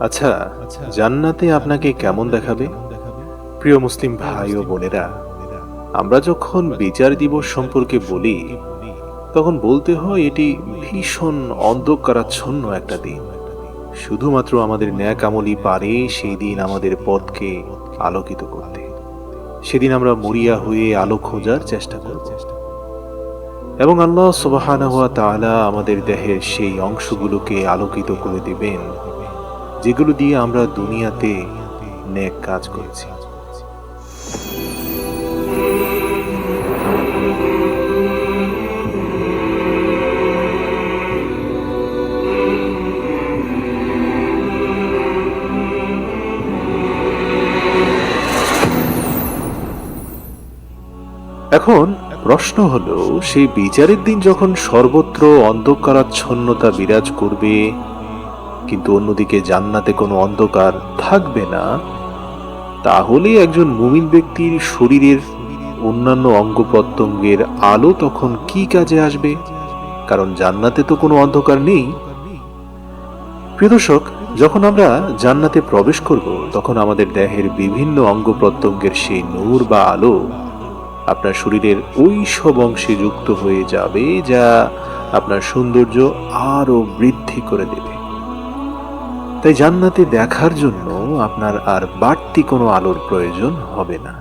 আচ্ছা জান্নাতে আপনাকে কেমন দেখাবে? প্রিয় মুসলিম ভাই ও বোনেরা আমরা যখন বিচার দিবস সম্পর্কে বলি তখন বলতে হয় এটি ভীষণ অন্ধকারাচ্ছন্ন একটা দিন। শুধুমাত্র আমাদের ন্যাক আমলই পারে সেই দিন আমাদের পথকে আলোকিত করতে। সেদিন আমরা মরিয়া হয়ে আলো খোঁজার চেষ্টা করব। এবং আল্লাহ সুবাহানা হুয়া তাআলা আমাদের দেহের সেই অংশগুলোকে আলোকিত করে দিবেন। যেগুলো দিয়ে আমরা দুনিয়াতে নেক কাজ করেছি। এখন প্রশ্ন হলো, সেই বিচারের দিন যখন সর্বত্র অন্ধকারাচ্ছন্নতা বিরাজ করবে কিন্তু অন্যদিকে জান্নাতে কোনো অন্ধকার থাকবে না। তাহলে একজন মুমিন ব্যক্তির শরীরের অন্যান্য অঙ্গ প্রত্যঙ্গের আলো তখন কি কাজে আসবে? কারণ জান্নাতে তো কোনো অন্ধকার নেই। প্রিয় দর্শক, যখন আমরা জান্নাতে প্রবেশ করব, তখন আমাদের দেহের বিভিন্ন অঙ্গ প্রত্যঙ্গের সেই নূর বা আলো আপনার শরীরের ওই সব অংশে যুক্ত হয়ে যাবে, যা আপনার সৌন্দর্য আরও বৃদ্ধি করে দেবে। তাই জান্নাতে দেখার জন্য আপনার আর বাড়তি কোনো আলোর প্রয়োজন হবে না।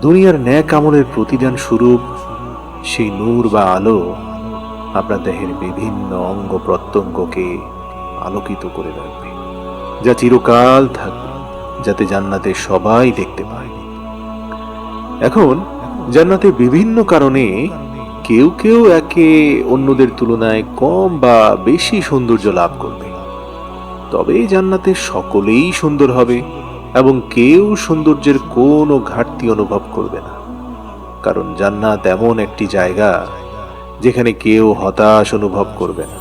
দুনিয়ার ন্যাক আমলের প্রতিদান স্বরূপ সেই নূর বা আলো আপনার দেহের বিভিন্ন অঙ্গ প্রত্যঙ্গকে আলোকিত করে রাখবে, যা চিরকাল থাকবে, যাতে জান্নাতে সবাই দেখতে পায়। এখন জান্নাতে বিভিন্ন কারণে কেউ কেউ একে অন্যদের তুলনায় কম বা বেশি সৌন্দর্য লাভ করবে। তবে জান্নাতে সকলেই সুন্দর হবে এবং কেউ সৌন্দর্যের কোনো ঘাটতি অনুভব করবে না। কারণ জান্নাত এমন একটি জায়গা যেখানে কেউ হতাশ অনুভব করবে না।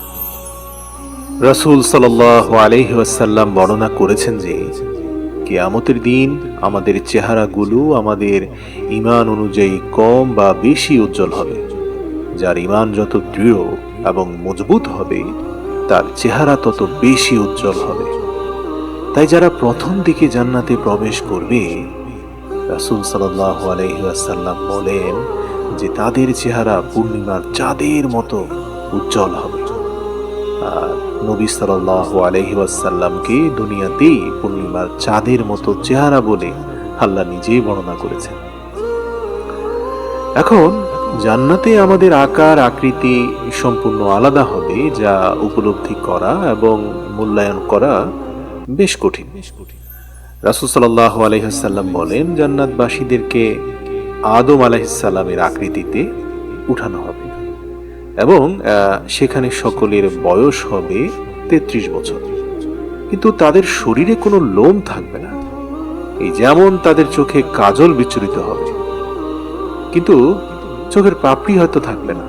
রাসূল সাল্লাল্লাহু আলাইহি বর্ণনা করেছেন যে, কেয়ামতের দিন আমাদের চেহারাগুলো আমাদের ইমান অনুযায়ী কম বা বেশি উজ্জ্বল হবে, যার ইমান যত দৃঢ় এবং মজবুত হবে তার চেহারা তত বেশি উজ্জ্বল হবে। তাই যারা প্রথম দিকে জান্নাতে প্রবেশ করবে, রাসূল সাল্লাল্লাহু আলাইহি বলেন যে তাদের চেহারা পূর্ণিমার চাঁদের মতো উজ্জ্বল হবে। আর নবী সাল্লাহ আলাইহি ওয়াসাল্লামকে দুনিয়াতেই পূর্ণিমার চাঁদের মতো চেহারা বলে আল্লাহ নিজেই বর্ণনা করেছেন। এখন জান্নাতে আমাদের আকার, আকৃতি সম্পূর্ণ আলাদা হবে, যা উপলব্ধি করা এবং মূল্যায়ন করা বেশ কঠিন। রাসূল সাল্লাল্লাহু আলাইহি ওয়াসাল্লাম বলেন, জান্নাতবাসীদেরকে আদম আলাইহিসসালামের আকৃতিতে উঠানো হবে এবং সেখানে সকলের বয়স হবে তেত্রিশ বছর। কিন্তু তাদের শরীরে কোনো লোম থাকবে না। এই যেমন তাদের চোখে কাজল বিচলিত হবে। কিন্তু চোখের পাপড়ি হয়তো থাকবে না।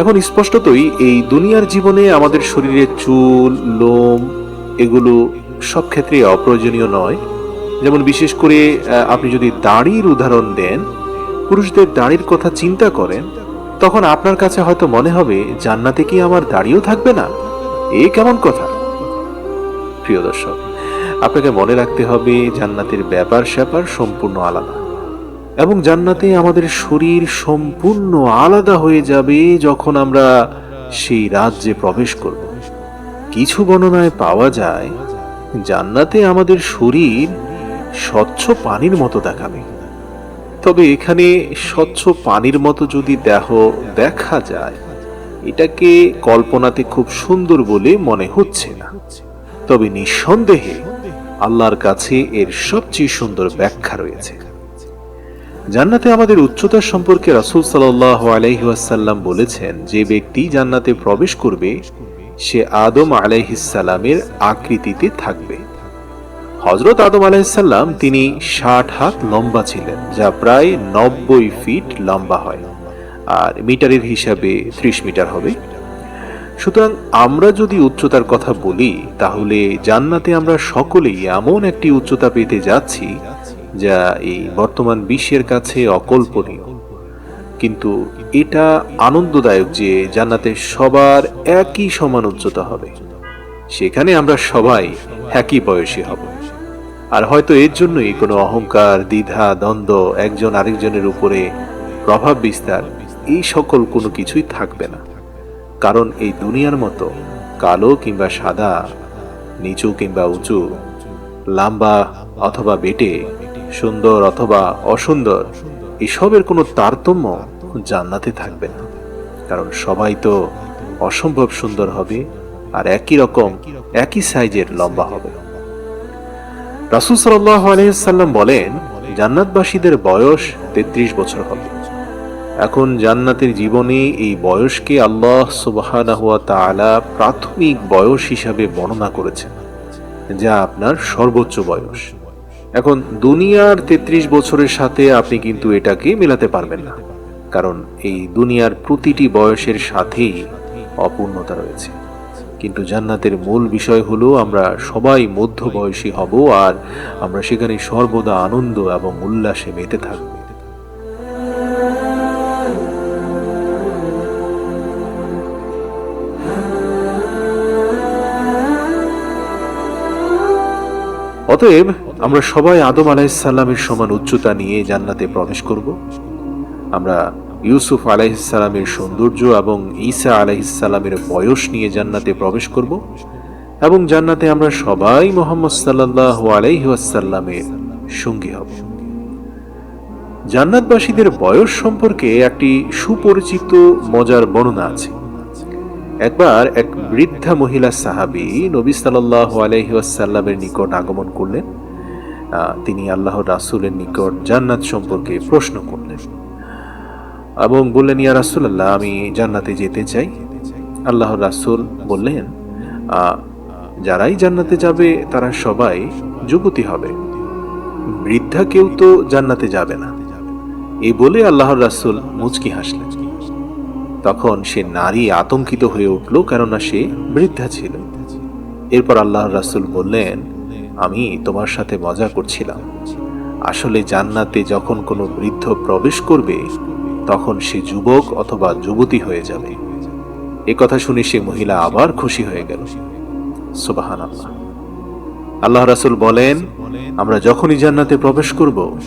এখন স্পষ্টতই এই দুনিয়ার জীবনে আমাদের শরীরে চুল, লোম এগুলো সব ক্ষেত্রে অপ্রয়োজনীয় নয়। যেমন বিশেষ করে আপনি যদি দাড়ির উদাহরণ দেন, পুরুষদের দাড়ির কথা চিন্তা করেন, তখন আপনার কাছে হয়তো মনে হবে, জান্নাতে কি আমার দাড়িও থাকবে না? এ কেমন কথা? প্রিয় দর্শক, আপনাকে মনে রাখতে হবে, জান্নাতের ব্যাপার স্যাপার সম্পূর্ণ আলাদা। এবং জান্নাতে আমাদের শরীর সম্পূর্ণ আলাদা হয়ে যাবে যখন আমরা সেই রাজ্যে প্রবেশ করব। কিছু বর্ণনায় পাওয়া যায়, জান্নাতে আমাদের শরীর স্বচ্ছ পানির মতো দেখাবে। তবে এখানে স্বচ্ছ পানির মতো যদি দেহ দেখা যায়, এটাকে কল্পনাতে খুব সুন্দর বলে মনে হচ্ছে না। তবে নিঃসন্দেহে আল্লাহর কাছে এর সবচেয়ে সুন্দর ব্যাখ্যা রয়েছে। জান্নাতে আমাদের উচ্চতা সম্পর্কে রাসূল সাল্লাল্লাহু আলাইহি ওয়াসাল্লাম বলেছেন, যে ব্যক্তি জান্নাতে প্রবেশ করবে, সে আদম আলাইহিসসালামের আকৃতিতে থাকবে। হজরত আদম আলাইসাল্লাম তিনি ষাট হাত লম্বা ছিলেন, যা প্রায় নব্বই ফিট লম্বা হয়, আর মিটারের হিসাবে ত্রিশ মিটার হবে। সুতরাং আমরা যদি উচ্চতার কথা বলি, তাহলে জান্নাতে আমরা সকলেই এমন একটি উচ্চতা পেতে যাচ্ছি যা এই বর্তমান বিশ্বের কাছে অকল্পনীয়। কিন্তু এটা আনন্দদায়ক যে জান্নাতে সবার একই সমান উচ্চতা হবে। সেখানে আমরা সবাই একই বয়সী হব। আর হয়তো এর জন্যই কোনো অহংকার, দ্বিধা, দ্বন্দ্ব, একজন আরেকজনের উপরে প্রভাব বিস্তার, এই সকল কোনো কিছুই থাকবে না। কারণ এই দুনিয়ার মতো কালো কিংবা সাদা, নিচু কিংবা উঁচু, লাম্বা অথবা বেটে সুন্দর অথবা অসুন্দর, এসবের কোনো তারতম্য জান্নাতে থাকবে না। কারণ সবাই তো অসম্ভব সুন্দর হবে আর একই রকম, একই সাইজের লম্বা হবে। রাসুল সাল্লাহ বলেন, জান্নাতবাসীদের বয়স তেত্রিশ বছর হবে। এখন জান্নাতের জীবনে এই বয়সকে আল্লাহ সুবাহানাহুয়া প্রাথমিক বয়স হিসাবে বর্ণনা করেছেন, যা আপনার সর্বোচ্চ বয়স। এখন দুনিয়ার তেত্রিশ বছরের সাথে আপনি কিন্তু এটাকে মেলাতে পারবেন না। কারণ এই দুনিয়ার প্রতিটি বয়সের সাথেই অপূর্ণতা রয়েছে। কিন্তু জান্নাতের মূল বিষয় হলো আমরা সবাই মধ্য বয়সী হব আর আমরা সেখানে সর্বদা আনন্দ এবং উল্লাসে মেতে থাকব। অতএব আমরা সবাই আদম আলাইসাল্লামের সমান উচ্চতা নিয়ে জান্নাতে প্রবেশ করব। আমরা ইউসুফ আলাইসাল্লামের সৌন্দর্য এবং ঈসা আলাইসাল্লামের বয়স নিয়ে জান্নাতে প্রবেশ করব এবং জান্নাতে আমরা সবাই মোহাম্মদ সাল্লাহ আলাইসাল্লামের সঙ্গী হব। জান্নাতবাসীদের বয়স সম্পর্কে একটি সুপরিচিত মজার বর্ণনা আছে। একবার এক বৃদ্ধা মহিলা সাহাবি নবী সাল্লাহ আলহিউসাল্লামের নিকট আগমন করলেন। তিনি আল্লাহ রাসুলের নিকট জান্নাত সম্পর্কে প্রশ্ন করলেন। এবং বললেন, ইয়া রাসুলাল্লাহ, আমি জান্নাতে যেতে চাই। আল্লাহ রাসুল বললেন যারাই জান্নাতে যাবে, তারা সবাই যুবতী হবে। বৃদ্ধা কেউ তো জান্নাতে যাবে না। এই বলে আল্লাহর রাসুল মুচকি হাসলেন। তখন সে নারী আতঙ্কিত হয়ে উঠল, কেননা সে বৃদ্ধা ছিল। এরপর আল্লাহ রাসুল বললেন, আমি তোমার সাথে মজা করছিলাম। আসলে জান্নাতে যখন কোনো বৃদ্ধ প্রবেশ করবে, তখন সে যুবক অথবা যুবতী হয়ে যাবে। এ কথা শুনে সে মহিলা আবার খুশি হয়ে গেল। সুবাহান আল্লাহ আল্লাহ রাসুল বলেন, আমরা যখনই জান্নাতে প্রবেশ করব,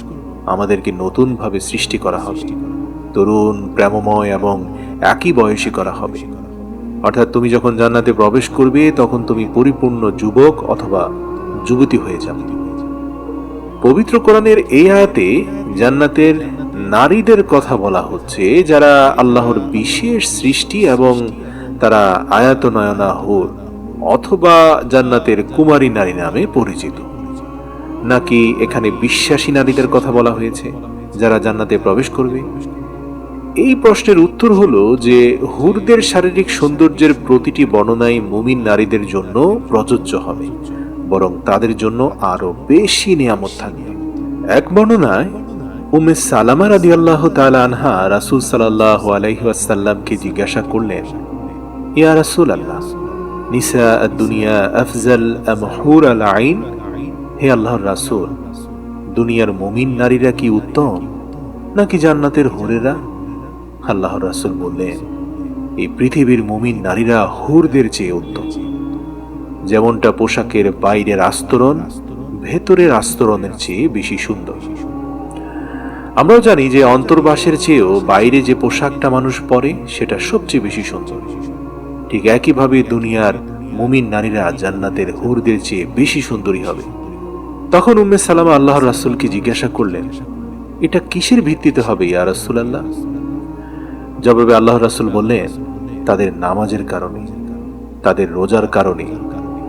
আমাদেরকে নতুনভাবে সৃষ্টি করা হবে। তরুণ, প্রেমময় এবং একই বয়সী করা হবে। অর্থাৎ তুমি যখন জান্নাতে প্রবেশ করবে, তখন তুমি পরিপূর্ণ যুবক অথবা যুবতী হয়ে যাবে। পবিত্র কোরআনের এই আয়াতে জান্নাতের নারীদের কথা বলা হচ্ছে, যারা আল্লাহর বিশেষ সৃষ্টি এবং তারা আয়াতনয়না হুর অথবা জান্নাতের কুমারী নারী নামে পরিচিত। নাকি এখানে বিশ্বাসী নারীদের কথা বলা হয়েছে, যারা জান্নাতে প্রবেশ করবে? এই প্রশ্নের উত্তর হলো যে হুরদের শারীরিক সৌন্দর্যের প্রতিটি বর্ণনাই মুমিন নারীদের জন্য প্রযোজ্য হবে, বরং তাদের জন্য আরও বেশি নিয়ামত থাকবে। এক বর্ণনায় উমে সালামা রাদি আল্লাহ আনহা রাসুল সাল্লাহ আলাইহাসাল্লামকে জিজ্ঞাসা করলেন, ইয়া রাসুল আল্লাহ নিসা দুনিয়া আফজাল আমহুর আল আইন? হে আল্লাহর রাসুল, দুনিয়ার মুমিন নারীরা কি উত্তম, নাকি জান্নাতের হুরেরা? আল্লাহর রাসুল বললেন, এই পৃথিবীর মুমিন নারীরা হুরদের চেয়ে উত্তম। যেমনটা পোশাকের বাইরের আস্তরণ, ভেতরের আস্তরণের চেয়ে বেশি সুন্দর। আমরাও জানি যে অন্তর্বাসের চেয়েও বাইরে যে পোশাকটা মানুষ পরে, সেটা সবচেয়ে বেশি সুন্দর। ঠিক একইভাবে দুনিয়ার মুমিন নারীরা জান্নাতের হুরদের চেয়ে বেশি সুন্দরী হবে। তখন উম্মে সালামা আল্লাহর রাসুলকে জিজ্ঞাসা করলেন, এটা কিসের ভিত্তিতে হবে ইয়া রাসুল আল্লাহ জবাবে আল্লাহ রাসুল বললেন, তাদের নামাজের কারণে, তাদের রোজার কারণে,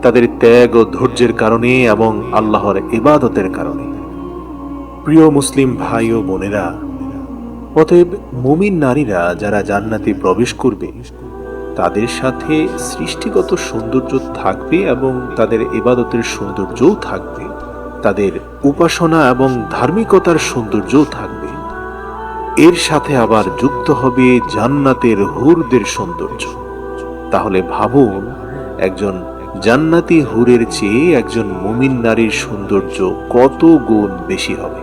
তাদের ত্যাগ ও ধৈর্যের কারণে এবং আল্লাহর ইবাদতের কারণে। প্রিয় মুসলিম ভাই ও বোনেরা, অতএব মুমিন নারীরা যারা জান্নাতে প্রবেশ করবে, তাদের সাথে সৃষ্টিগত সৌন্দর্য থাকবে এবং তাদের ইবাদতের সৌন্দর্যও থাকবে। তাদের উপাসনা এবং ধার্মিকতার সৌন্দর্যও থাকবে। এর সাথে আবার যুক্ত হবে জান্নাতের হুরদের সৌন্দর্য। তাহলে ভাবুন, একজন জান্নাতি হুরের চেয়ে একজন মুমিন নারীর সৌন্দর্য কত গুণ বেশি হবে?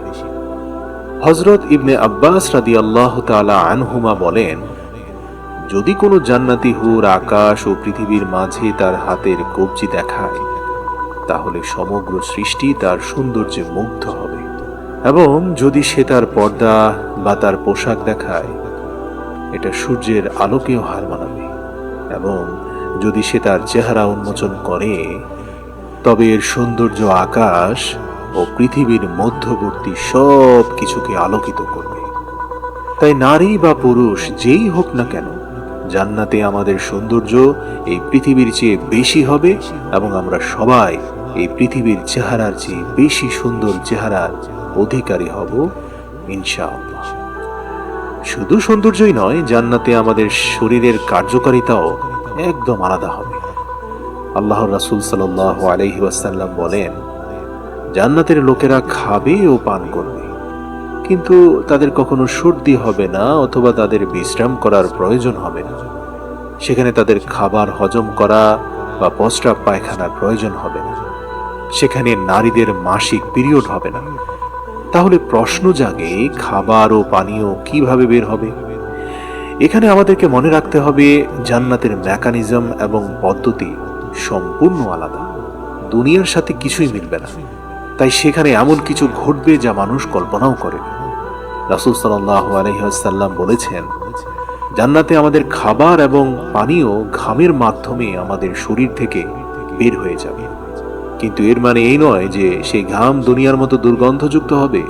হজরত ইবনে আব্বাস রাদি আল্লাহ তালা আনহুমা বলেন, যদি কোনো জান্নাতি হুর আকাশ ও পৃথিবীর মাঝে তার হাতের কবজি দেখায়, তাহলে সমগ্র সৃষ্টি তার সৌন্দর্যে মুগ্ধ হবে। এবং যদি সে তার পর্দা বা তার পোশাক দেখায়, এটা সূর্যের আলোকেও হার মানাবে। এবং যদি সে তার চেহারা উন্মোচন করে, তবে এর সৌন্দর্য আকাশ ও পৃথিবীর মধ্যবর্তী সব কিছুকে আলোকিত করবে। তাই নারী বা পুরুষ যেই হোক না কেন, জান্নাতে আমাদের সৌন্দর্য এই পৃথিবীর চেয়ে বেশি হবে এবং আমরা সবাই এই পৃথিবীর চেহারার চেয়ে বেশি সুন্দর চেহারার অধিকারী হব, ইনশাআল্লাহ। শুধু সৌন্দর্যই নয়, জান্নাতে আমাদের শরীরের কার্যকারিতাও একদম আলাদা হবে। আল্লাহ রাসূল সাল্লাল্লাহু আলাইহি ওয়াসাল্লাম বলেন, জান্নাতের লোকেরা খাবে ও পান করবে, কিন্তু তাদের কখনো সর্দি হবে না অথবা তাদের বিশ্রাম করার প্রয়োজন হবে না। সেখানে তাদের খাবার হজম করা বা প্রস্রাব পায়খানার প্রয়োজন হবে না। সেখানে নারীদের মাসিক পিরিয়ড হবে না। তাহলে প্রশ্ন জাগে, খাবার ও পানীয় কীভাবে বের হবে? এখানে আমাদেরকে মনে রাখতে হবে, জান্নাতের মেকানিজম এবং পদ্ধতি সম্পূর্ণ আলাদা। দুনিয়ার সাথে কিছুই মিলবে না। তাই সেখানে এমন কিছু ঘটবে যা মানুষ কল্পনাও করে রাসুল সাল্লাহ বলেছেন, জান্নাতে আমাদের খাবার এবং পানীয় ঘামের মাধ্যমে আমাদের শরীর থেকে বের হয়ে যাবে। কিন্তু এর মানে এই নয় যে সেই ঘাম দুনিয়ার মতো দুর্গন্ধযুক্ত হবে,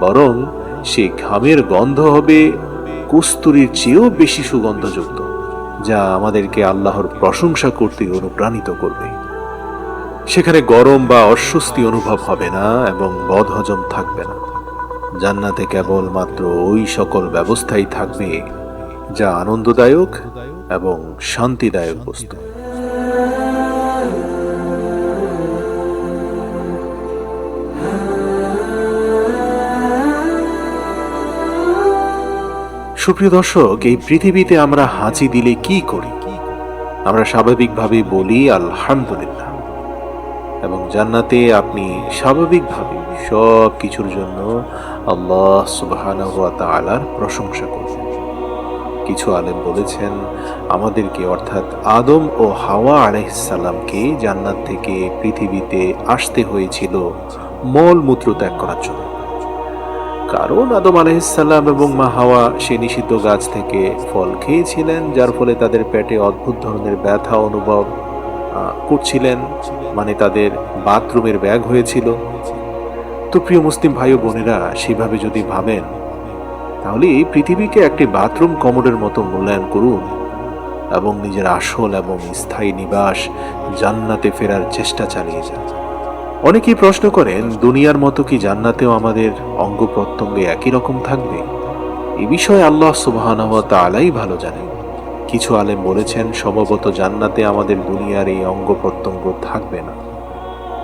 বরং সেই ঘামের গন্ধ হবে কস্তুরীর চেয়েও বেশি সুগন্ধযুক্ত, যা আমাদেরকে আল্লাহর প্রশংসা করতে অনুপ্রাণিত করবে। সেখানে গরম বা অস্বস্তি অনুভব হবে না এবং বদহজম থাকবে না। জান্নাতে কেবল মাত্র ওই সকল ব্যবস্থাই থাকবে যা আনন্দদায়ক এবং শান্তিদায়ক বস্তু। সুপ্রিয় দর্শক, এই পৃথিবীতে আমরা হাঁচি দিলে কি করি? আমরা স্বাভাবিকভাবে বলি, আলহামদুলিল্লাহ। এবং জান্নাতে আপনি স্বাভাবিকভাবে সব কিছুর জন্য আল্লাহ তাআলার প্রশংসা করবেন। কিছু আলেম বলেছেন, আমাদেরকে অর্থাৎ আদম ও হাওয়া আলাইহিসসালামকে জান্নাত থেকে পৃথিবীতে আসতে হয়েছিল মল মূত্র ত্যাগ করার জন্য। কারণ আদম আলাইহিসসালাম এবং মা হাওয়া সে নিষিদ্ধ গাছ থেকে ফল খেয়েছিলেন, যার ফলে তাদের পেটে অদ্ভুত ধরনের ব্যথা অনুভব করছিলেন মানে তাদের বাথরুমের ব্যাগ হয়েছিল। তো প্রিয় মুসলিম ভাই ও বোনেরা, সেভাবে যদি ভাবেন, তাহলে এই পৃথিবীকে একটি বাথরুম কমোডের মতো মূল্যায়ন করুন এবং নিজের আসল এবং স্থায়ী নিবাস জান্নাতে ফেরার চেষ্টা চালিয়ে যান। অনেকেই প্রশ্ন করেন, দুনিয়ার মতো কি জান্নাতেও আমাদের অঙ্গ প্রত্যঙ্গে একই রকম থাকবে? এ বিষয়ে আল্লাহ সুবহানাহু ওয়া তাআলাই ভালো জানেন। কিছু আলেম বলেছেন, সম্ভবত জান্নাতে আমাদের দুনিয়ার এই অঙ্গ প্রত্যঙ্গ থাকবে না।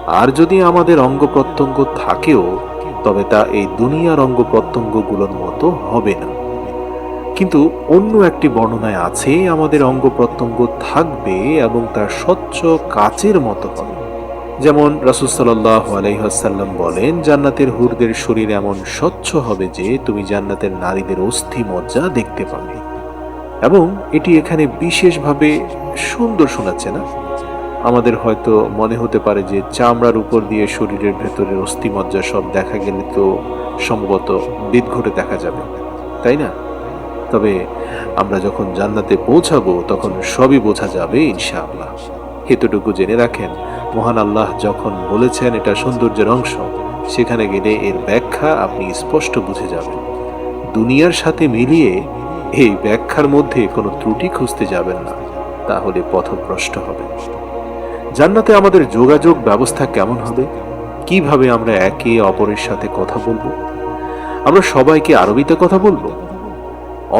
আর যদি আমাদের অঙ্গ প্রত্যঙ্গ থাকেও, তবে তা এই দুনিয়ার অঙ্গ প্রত্যঙ্গগুলোর মতো হবে না। কিন্তু অন্য একটি বর্ণনায় আছে, আমাদের অঙ্গ প্রত্যঙ্গ থাকবে এবং তা স্বচ্ছ কাচের মতো হবে। যেমন রাসুল সাল্লাহ আলাইহাসাল্লাম বলেন, জান্নাতের হুরদের শরীর এমন স্বচ্ছ হবে যে তুমি জান্নাতের নারীদের অস্থি মজ্জা দেখতে পাবে। এবং এটি এখানে বিশেষভাবে সুন্দর শোনাচ্ছে না। আমাদের হয়তো মনে হতে পারে যে চামড়ার উপর দিয়ে শরীরের ভেতরের অস্থিমজ্জা সব দেখা গেলে তো সম্ভবত বিদঘটে দেখা যাবে, তাই না? তবে আমরা যখন জান্নাতে পৌঁছাবো, তখন সবই বোঝা যাবে ইনশাআল্লাহ। এতটুকু জেনে রাখেন মহান আল্লাহ যখন বলেছেন এটা সৌন্দর্যের অংশ, সেখানে গেলে এর ব্যাখ্যা আপনি স্পষ্ট বুঝে যাবেন। দুনিয়ার সাথে মিলিয়ে এই ব্যাখ্যার মধ্যে কোনো ত্রুটি খুঁজতে যাবেন না, তাহলে পথভ্রষ্ট হবে জান্নাতে আমাদের যোগাযোগ ব্যবস্থা কেমন হবে? কীভাবে আমরা একে অপরের সাথে কথা বলব? আমরা সবাইকে আরবিতে কথা বলব?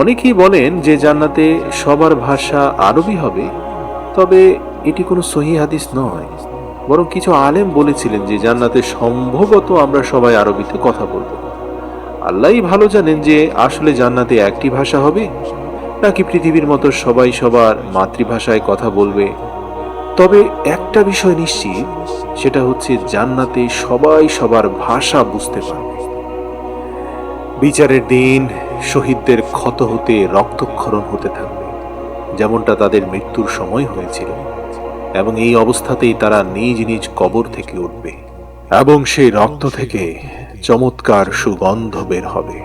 অনেকেই বলেন যে জান্নাতে সবার ভাষা আরবি হবে, তবে এটি কোনো সহি হাদিস নয়। বরং কিছু আলেম বলেছিলেন যে জান্নাতে সম্ভবত আমরা সবাই আরবিতে কথা বলব। আল্লাহই ভালো জানেন যে আসলে জান্নাতে একটি ভাষা হবে, নাকি পৃথিবীর মতো সবাই সবার মাতৃভাষায় কথা বলবে। তবে একটা বিষয় নিশ্চিত, সেটা হচ্ছে জান্নাতে সবাই সবার ভাষা বুঝতে পারবে। বিচারের দিন শহীদদের ক্ষত হতে, রক্তক্ষরণ হতে থাকবে, যেমনটা তাদের মৃত্যুর সময় হয়েছিল। এবং এই অবস্থাতেই তারা নিজ নিজ কবর থেকে উঠবে। এবং সেই রক্ত থেকে চমৎকার সুগন্ধ বের হবে।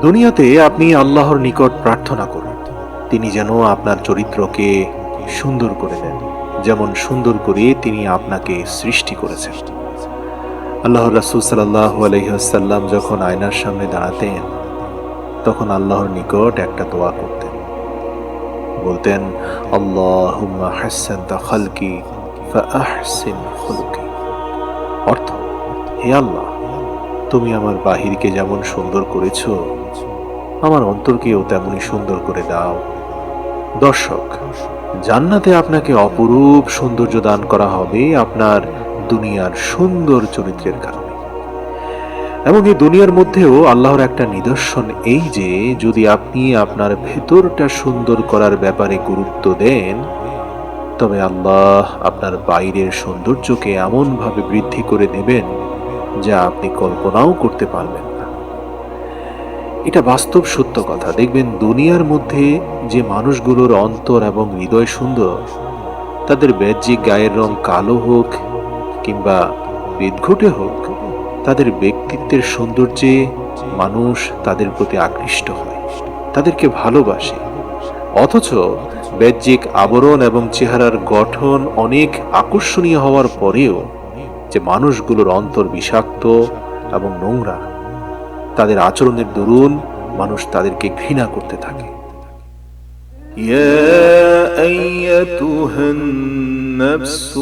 দুনিয়াতে আপনি আল্লাহর নিকট প্রার্থনা করুন। তিনি যেন আপনার চরিত্রকে সুন্দর করে দেন। যেমন সুন্দর করে তিনি আপনাকে সৃষ্টি করেছেন। আল্লাহ রাসুল সাল্লাহ আলহিহাসাল্লাম যখন আয়নার সামনে দাঁড়াতেন, তখন আল্লাহর নিকট একটা দোয়া করতেন। বলতেন অর্থ, হে আল্লাহ, তুমি আমার বাহিরকে যেমন সুন্দর করেছ, আমার অন্তরকেও তেমনই সুন্দর করে দাও। দর্শক, জান্নাতে আপনাকে অপরূপ সৌন্দর্য দান করা হবে আপনার দুনিয়ার সুন্দর চরিত্রের কারণে। এবং এই দুনিয়ার মধ্যেও আল্লাহর একটা নিদর্শন এই যে, যদি আপনি আপনার ভেতরটা সুন্দর করার ব্যাপারে গুরুত্ব দেন, তবে আল্লাহ আপনার বাইরের সৌন্দর্যকে এমনভাবে বৃদ্ধি করে দেবেন যা আপনি কল্পনাও করতে পারবেন এটা বাস্তব সত্য কথা। দেখবেন দুনিয়ার মধ্যে যে মানুষগুলোর অন্তর এবং হৃদয় সুন্দর, তাদের বাহ্যিক গায়ের রং কালো হোক কিংবা বিদঘুটে হোক তাদের ব্যক্তিত্বের সৌন্দর্যে মানুষ তাদের প্রতি আকৃষ্ট হয় তাদেরকে ভালোবাসে অথচ বাহ্যিক আবরণ এবং চেহারার গঠন অনেক আকর্ষণীয় হওয়ার পরেও যে মানুষগুলোর অন্তর বিষাক্ত এবং নোংরা তাদের আচরণের দরুন মানুষ তাদেরকে ঘৃণা করতে থাকে يا أيتها النفس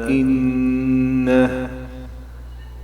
المطمئنة